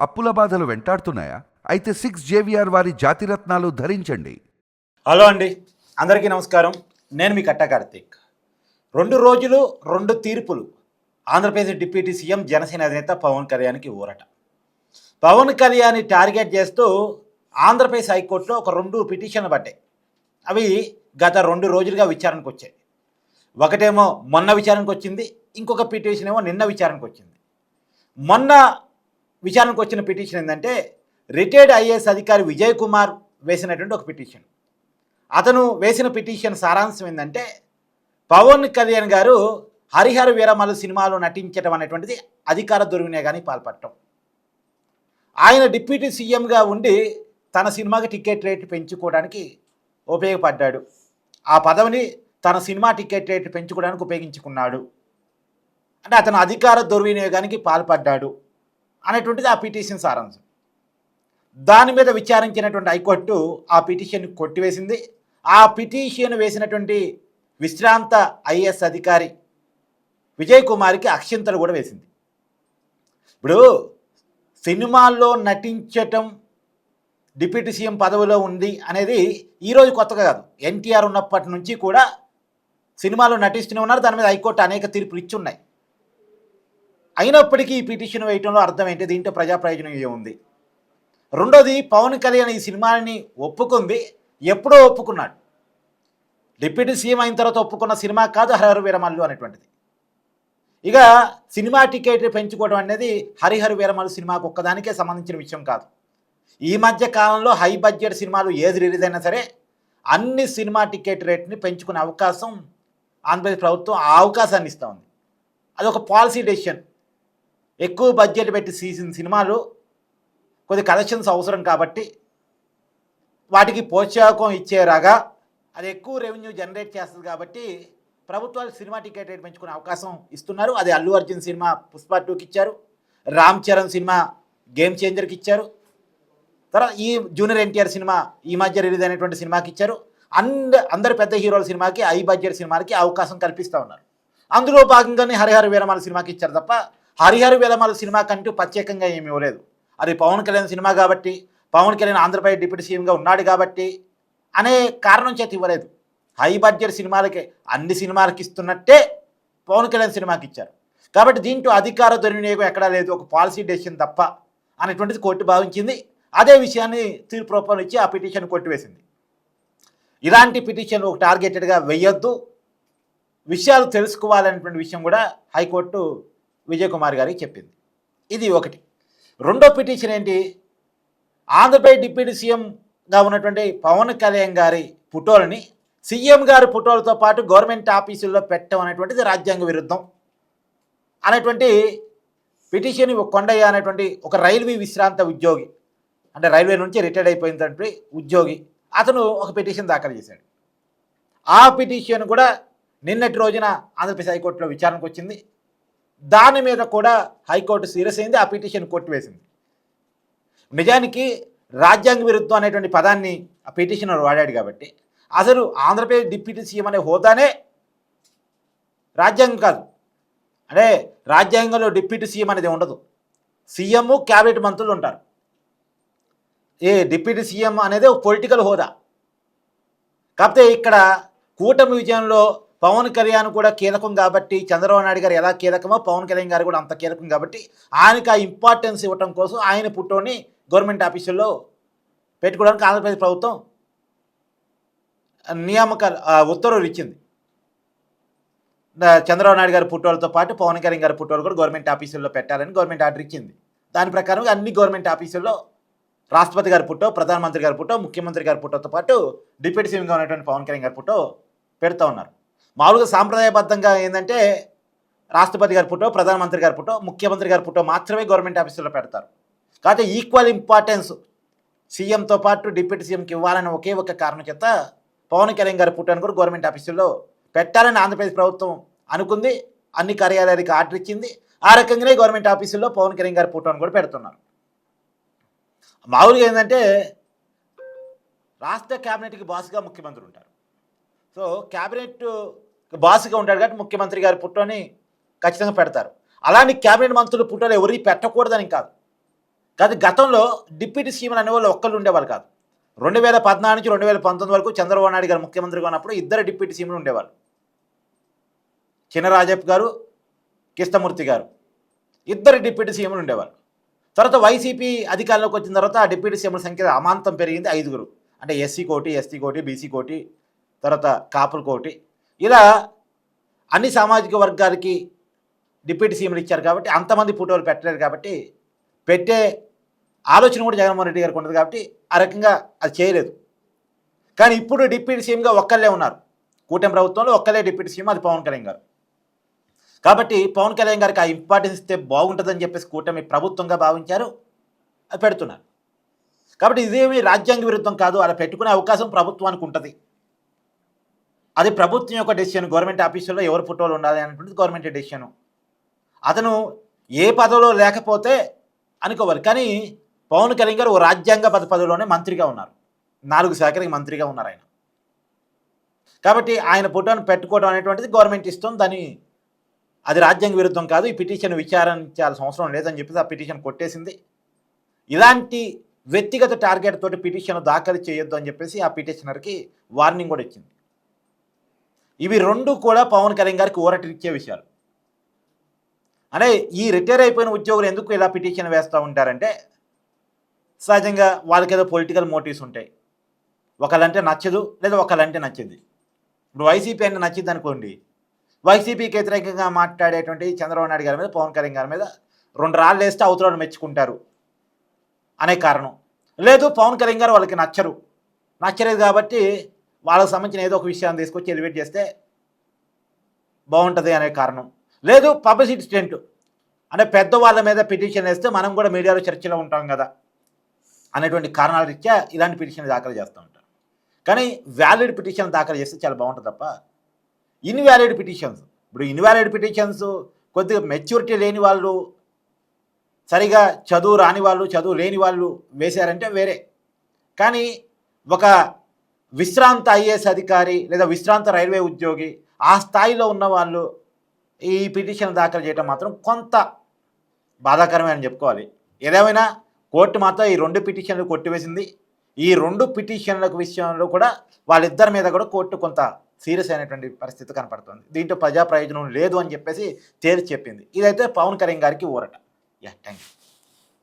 అప్పుల బాధలు వెంటాడుతున్నాయా? అయితే సిక్స్ జేవిఆర్ వారి జాతిరత్నాలు ధరించండి. హలో అండి. అందరికీ నమస్కారం. నేను మీ కట్ట కార్తీక్. రెండు రోజులు రెండు తీర్పులు. ఆంధ్రప్రదేశ్ డిప్యూటీ సీఎం జనసేన అధినేత పవన్ కళ్యాణ్కి ఊరట. పవన్ కళ్యాణ్ని టార్గెట్ చేస్తూ ఆంధ్రప్రదేశ్ హైకోర్టులో ఒక రెండు పిటిషన్లు పడ్డాయి. అవి గత రెండు రోజులుగా విచారణకు వచ్చాయి. ఒకటేమో మొన్న విచారణకు వచ్చింది ఇంకొక పిటిషన్ ఏమో నిన్న విచారణకు వచ్చింది. మొన్న విచారణకు వచ్చిన పిటిషన్ ఏంటంటే రిటైర్డ్ ఐఏఎస్ అధికారి విజయ్ కుమార్ వేసినటువంటి ఒక పిటిషన్. అతను వేసిన పిటిషన్ సారాంశం ఏంటంటే పవన్ కళ్యాణ్ గారు హరిహర వీరమల సినిమాలో నటించడం అనేటువంటిది అధికార దుర్వినియోగానికి పాల్పడటం. ఆయన డిప్యూటీ సీఎంగా ఉండి తన సినిమాకి టికెట్ రేటు పెంచుకోవడానికి ఉపయోగపడ్డాడు. ఆ పదవిని తన సినిమా టికెట్ రేటు పెంచుకోవడానికి ఉపయోగించుకున్నాడు. అంటే అతను అధికార దుర్వినియోగానికి పాల్పడ్డాడు. అనేటువంటిది ఆ పిటిషన్ సారాంశం. దాని మీద విచారించినటువంటి హైకోర్టు ఆ పిటిషన్ కొట్టివేసింది. ఆ పిటిషన్ వేసినటువంటి విశ్రాంత ఐఏఎస్ అధికారి విజయ్ కుమార్కి అక్షింతలు కూడా వేసింది. ఇప్పుడు సినిమాల్లో నటించటం డిప్యూటీ సీఎం పదవిలో ఉంది అనేది ఈరోజు కొత్తగా కాదు. ఎన్టీఆర్ ఉన్నప్పటి నుంచి కూడా సినిమాలో నటిస్తూనే ఉన్నారు. దాని మీద హైకోర్టు అనేక తీర్పులు ఇచ్చి ఉన్నాయి. అయినప్పటికీ ఈ పిటిషన్ వేయటంలో అర్థం ఏంటి? దీంట్లో ప్రజా ప్రయోజనం ఏముంది? రెండోది పవన్ కళ్యాణ్ ఈ సినిమాని ఒప్పుకుంది. ఎప్పుడో ఒప్పుకున్నాడు. డిప్యూటీ సీఎం అయిన తర్వాత ఒప్పుకున్న సినిమా కాదు హరిహర వీరమల్లు అనేటువంటిది. ఇక సినిమా టికెట్ పెంచుకోవడం అనేది హరిహర వీరమల్లు సినిమాకు ఒక్కదానికే సంబంధించిన విషయం కాదు. ఈ మధ్య కాలంలో హై బడ్జెట్ సినిమాలు ఏది రిలీజ్ అయినా సరే అన్ని సినిమా టికెట్ రేట్ని పెంచుకునే అవకాశం ఆంధ్రప్రదేశ్ ప్రభుత్వం ఆ అవకాశాన్ని ఇస్తూ ఉంది. అది ఒక పాలసీ డెసిషన్. ఎక్కువ బడ్జెట్ పెట్టి తీసిన సినిమాలు కొద్ది కలెక్షన్స్ అవసరం కాబట్టి వాటికి ప్రోత్సాహకం ఇచ్చేలాగా అది ఎక్కువ రెవెన్యూ జనరేట్ చేస్తుంది కాబట్టి ప్రభుత్వాలు సినిమా టికెట్ రేట్ పెంచుకునే అవకాశం ఇస్తున్నారు. అది అల్లు అర్జున్ సినిమా పుష్ప టూకి ఇచ్చారు. రామ్ చరణ్ సినిమా గేమ్ చేంజర్కి ఇచ్చారు. తర్వాత ఈ జూనియర్ ఎన్టీఆర్ సినిమా ఈ మధ్య రిలీజ్ అయినటువంటి సినిమాకి ఇచ్చారు. అంద అందరు పెద్ద హీరోల సినిమాకి ఐ బడ్జెట్ సినిమాకి అవకాశం కల్పిస్తూ ఉన్నారు. అందులో భాగంగానే హరిహర వీరమాల సినిమాకి ఇచ్చారు తప్ప హరిహర వీరమాల సినిమా కంటూ ప్రత్యేకంగా ఏమి ఇవ్వలేదు. అది పవన్ కళ్యాణ్ సినిమా కాబట్టి పవన్ కళ్యాణ్ ఆంధ్రప్రదేశ్ డిప్యూటీ సీఎంగా ఉన్నాడు కాబట్టి అనే కారణం చేత ఇవ్వలేదు. హై బడ్జెట్ సినిమాలకే అన్ని సినిమాలకి ఇస్తున్నట్టే పవన్ కళ్యాణ్ సినిమాకి ఇచ్చారు. కాబట్టి దీంట్లో అధికార దుర్వినియోగం ఎక్కడా లేదు ఒక పాలసీ డెసిషన్ తప్ప అనేటువంటిది కోర్టు భావించింది. అదే విషయాన్ని తీర్పు రూపంలో ఇచ్చి ఆ పిటిషన్ కొట్టివేసింది. ఇలాంటి పిటిషన్ ఒక టార్గెటెడ్గా వెయ్యొద్దు విషయాలు తెలుసుకోవాలనేటువంటి విషయం కూడా హైకోర్టు విజయకుమార్ గారికి చెప్పింది. ఇది ఒకటి. రెండో పిటిషన్ ఏంటి? ఆంధ్రప్రదేశ్ డిప్యూటీ సీఎంగా ఉన్నటువంటి పవన్ కళ్యాణ్ గారి ఫోటోలని సీఎం గారి ఫోటోలతో పాటు గవర్నమెంట్ ఆఫీసుల్లో పెట్టడం అనేటువంటిది రాజ్యాంగ విరుద్ధం అనేటువంటి పిటిషన్ కొండయ్య అనేటువంటి ఒక రైల్వే విశ్రాంత ఉద్యోగి అంటే రైల్వే నుంచి రిటైర్డ్ అయిపోయినటువంటి ఉద్యోగి అతను ఒక పిటిషన్ దాఖలు చేశాడు. ఆ పిటిషన్ కూడా నిన్నటి రోజున ఆంధ్రప్రదేశ్ హైకోర్టులో విచారణకు వచ్చింది. దాని మీద కూడా హైకోర్టు సీరియస్ అయింది ఆ పిటిషన్ కొట్టివేసింది నిజానికి రాజ్యాంగ విరుద్ధం అనేటువంటి పదాన్ని ఆ పిటిషనర్ వాడాడు కాబట్టి అసలు ఆంధ్రప్రదేశ్ డిప్యూటీ సీఎం అనే హోదానే రాజ్యాంగం కాదు. అంటే రాజ్యాంగంలో డిప్యూటీ సీఎం అనేది ఉండదు. సీఎం క్యాబినెట్ మంత్రులు ఉంటారు. ఏ డిప్యూటీ సీఎం అనేది ఒక పొలిటికల్ హోదా. కాకపోతే ఇక్కడ కూటమి విజయంలో పవన్ కళ్యాణ్ కూడా కీలకం కాబట్టి చంద్రబాబు నాయుడు గారు ఎలా కీలకమో పవన్ కళ్యాణ్ గారు కూడా అంత కీలకం కాబట్టి ఆయనకి ఆ ఇంపార్టెన్స్ ఇవ్వటం కోసం ఆయన పుట్టోని గవర్నమెంట్ ఆఫీసుల్లో పెట్టుకోవడానికి ఆంధ్రప్రదేశ్ ప్రభుత్వం నియామక ఉత్తర్వులు ఇచ్చింది. చంద్రబాబు నాయుడు గారి పుట్టోళ్ళతో పాటు పవన్ కళ్యాణ్ గారి ఫోటోలు కూడా గవర్నమెంట్ ఆఫీసుల్లో పెట్టాలని గవర్నమెంట్ ఆర్డర్ ఇచ్చింది. దాని ప్రకారం అన్ని గవర్నమెంట్ ఆఫీసుల్లో రాష్ట్రపతి గారి పుట్టో ప్రధానమంత్రి గారి పుట్టో ముఖ్యమంత్రి గారి పుట్టోతో పాటు డిప్యూటీ సీఎంగా ఉన్నటువంటి పవన్ కళ్యాణ్ గారి ఫోటో పెడతా ఉన్నారు. మామూలుగా సాంప్రదాయబద్ధంగా ఏంటంటే రాష్ట్రపతి గారి ఫోటో ప్రధానమంత్రి గారి ఫోటో ముఖ్యమంత్రి గారి ఫోటో మాత్రమే గవర్నమెంట్ ఆఫీసులో పెడతారు. కాకపోతే ఈక్వల్ ఇంపార్టెన్స్ సీఎంతో పాటు డిప్యూటీ సీఎంకి ఇవ్వాలని ఒకే ఒక కారణం చేత పవన్ కళ్యాణ్ గారి ఫోటోని కూడా గవర్నమెంట్ ఆఫీసుల్లో పెట్టాలని ఆంధ్రప్రదేశ్ ప్రభుత్వం అనుకుంది. అన్ని కార్యాలయాలకు ఆర్డర్ ఇచ్చింది. ఆ రకంగానే గవర్నమెంట్ ఆఫీసుల్లో పవన్ కళ్యాణ్ గారి ఫోటోని కూడా పెడుతున్నారు. మామూలుగా ఏంటంటే రాష్ట్ర క్యాబినెట్కి బాస్గా ముఖ్యమంత్రి ఉంటారు. సో క్యాబినెట్ బాస్గా ఉంటాడు కాబట్టి ముఖ్యమంత్రి గారి పుట్టని ఖచ్చితంగా పెడతారు. అలాంటి క్యాబినెట్ మంత్రులు పుట్టలు ఎవరికి పెట్టకూడదని కాదు. కాదు గతంలో డిప్యూటీ సీఎంలు అనేవాళ్ళు ఒక్కళ్ళు ఉండేవాళ్ళు కాదు. రెండు వేల పద్నాలుగు నుంచి రెండు వేల పంతొమ్మిది వరకు చంద్రబాబు నాయుడు గారు ముఖ్యమంత్రిగా ఉన్నప్పుడు ఇద్దరు డిప్యూటీ సీఎంలు ఉండేవాళ్ళు. చినరాజప్ప గారు కృష్ణమూర్తి గారు. ఇద్దరు డిప్యూటీ సీఎంలు ఉండేవాళ్ళు. తర్వాత వైసీపీ అధికారంలోకి వచ్చిన తర్వాత ఆ డిప్యూటీ సీఎంల సంఖ్య అమాంతం పెరిగింది ఐదుగురు. అంటే ఎస్సీ కోటి ఎస్టీ కోటి బీసీ కోటి తర్వాత కాపుల కోటి ఇలా అన్ని సామాజిక వర్గాలకి డిప్యూటీ సీఎంలు ఇచ్చారు కాబట్టి అంతమంది ఫోటోలు పెట్టలేరు కాబట్టి పెట్టే ఆలోచన కూడా జగన్మోహన్ రెడ్డి గారికి ఉండదు కాబట్టి ఆ రకంగా అది చేయలేదు. కానీ ఇప్పుడు డిప్యూటీ సీఎంగా ఒక్కళ్ళే ఉన్నారు. కూటమి ప్రభుత్వంలో ఒక్కలే డిప్యూటీ సీఎం అది పవన్ కళ్యాణ్ గారు. కాబట్టి పవన్ కళ్యాణ్ గారికి ఆ ఇంపార్టెన్స్ ఇస్తే బాగుంటుందని చెప్పేసి కూటమి ప్రభుత్వంగా భావించారు. అది పెడుతున్నారు. కాబట్టి ఇదేమి రాజ్యాంగ విరుద్ధం కాదు. అలా పెట్టుకునే అవకాశం ప్రభుత్వానికి ఉంటుంది. అది ప్రభుత్వం యొక్క డెసిషన్ గవర్నమెంట్ ఆఫీసులో ఎవరు ఫోటోలు ఉండాలి అనేటువంటిది గవర్నమెంట్ డెసిషన్ అతను ఏ పదవిలో లేకపోతే అనుకోవాలి. కానీ పవన్ కళ్యాణ్ గారు ఓ రాజ్యాంగ పద పదవిలోనే మంత్రిగా ఉన్నారు. నాలుగు శాఖలకి మంత్రిగా ఉన్నారు ఆయన. కాబట్టి ఆయన ఫోటోను పెట్టుకోవడం అనేటువంటిది గవర్నమెంట్ ఇస్తుంది దాని అది రాజ్యాంగ విరుద్ధం కాదు. ఈ పిటిషన్ విచారించాల్సిన అవసరం లేదని చెప్పేసి ఆ పిటిషన్ కొట్టేసింది. ఇలాంటి వ్యక్తిగత టార్గెట్ తోటి పిటిషన్ దాఖలు చేయొద్దు అని చెప్పేసి ఆ పిటిషనర్కి వార్నింగ్ కూడా ఇచ్చింది. ఇవి రెండు కూడా పవన్ కళ్యాణ్ గారికి ఊరటిచ్చే విషయాలు. అనే ఈ రిటైర్ అయిపోయిన ఉద్యోగులు ఎందుకు ఇలా పిటిషన్ వేస్తూ ఉంటారంటే సహజంగా వాళ్ళకి ఏదో పొలిటికల్ మోటివ్స్ ఉంటాయి. ఒకళ్ళంటే నచ్చదు లేదా ఒకళ్ళంటే నచ్చింది. ఇప్పుడు వైసీపీ అంటే నచ్చింది అనుకోండి వైసీపీకి వ్యతిరేకంగా మాట్లాడేటువంటి చంద్రబాబు నాయుడు గారి మీద పవన్ కళ్యాణ్ గారి మీద రెండు రాళ్ళు వేస్తే అవతలను మెచ్చుకుంటారు అనే కారణం. లేదు పవన్ కళ్యాణ్ గారు వాళ్ళకి నచ్చరు. నచ్చలేదు కాబట్టి వాళ్ళకి సంబంధించిన ఏదో ఒక విషయాన్ని తీసుకొచ్చి ఎలివేట్ చేస్తే బాగుంటుంది అనే కారణం. లేదు పబ్లిసిటీ స్టెంట్ అంటే పెద్దవాళ్ళ మీద పిటిషన్ వేస్తే మనం కూడా మీడియాలో చర్చలో ఉంటాం కదా అనేటువంటి కారణాల రీత్యా ఇలాంటి పిటిషన్ దాఖలు చేస్తూ ఉంటారు. కానీ వ్యాలిడ్ పిటిషన్ దాఖలు చేస్తే చాలా బాగుంటుంది తప్ప ఇన్వాలిడ్ పిటిషన్స్ ఇప్పుడు ఇన్వాలిడ్ పిటిషన్స్ కొద్దిగా మెచ్యూరిటీ లేని వాళ్ళు సరిగా చదువు రాని వాళ్ళు చదువు లేని వాళ్ళు వేశారంటే వేరే. కానీ ఒక విశ్రాంత ఐఏఎస్ అధికారి లేదా విశ్రాంత రైల్వే ఉద్యోగి ఆ స్థాయిలో ఉన్న వాళ్ళు ఈ పిటిషన్ దాఖలు చేయడం మాత్రం కొంత బాధాకరమే అని చెప్పుకోవాలి. ఏదేమైనా కోర్టు మాత్రం ఈ రెండు పిటిషన్లు కొట్టివేసింది. ఈ రెండు పిటిషన్లకు విషయంలో కూడా వాళ్ళిద్దరి మీద కూడా కోర్టు కొంత సీరియస్ అయినటువంటి పరిస్థితి కనపడుతుంది. దీంట్లో ప్రజా ప్రయోజనం లేదు అని చెప్పేసి తేల్చి చెప్పింది. ఇదైతే పవన్ కళ్యాణ్ గారికి ఊరట. Yeah thank you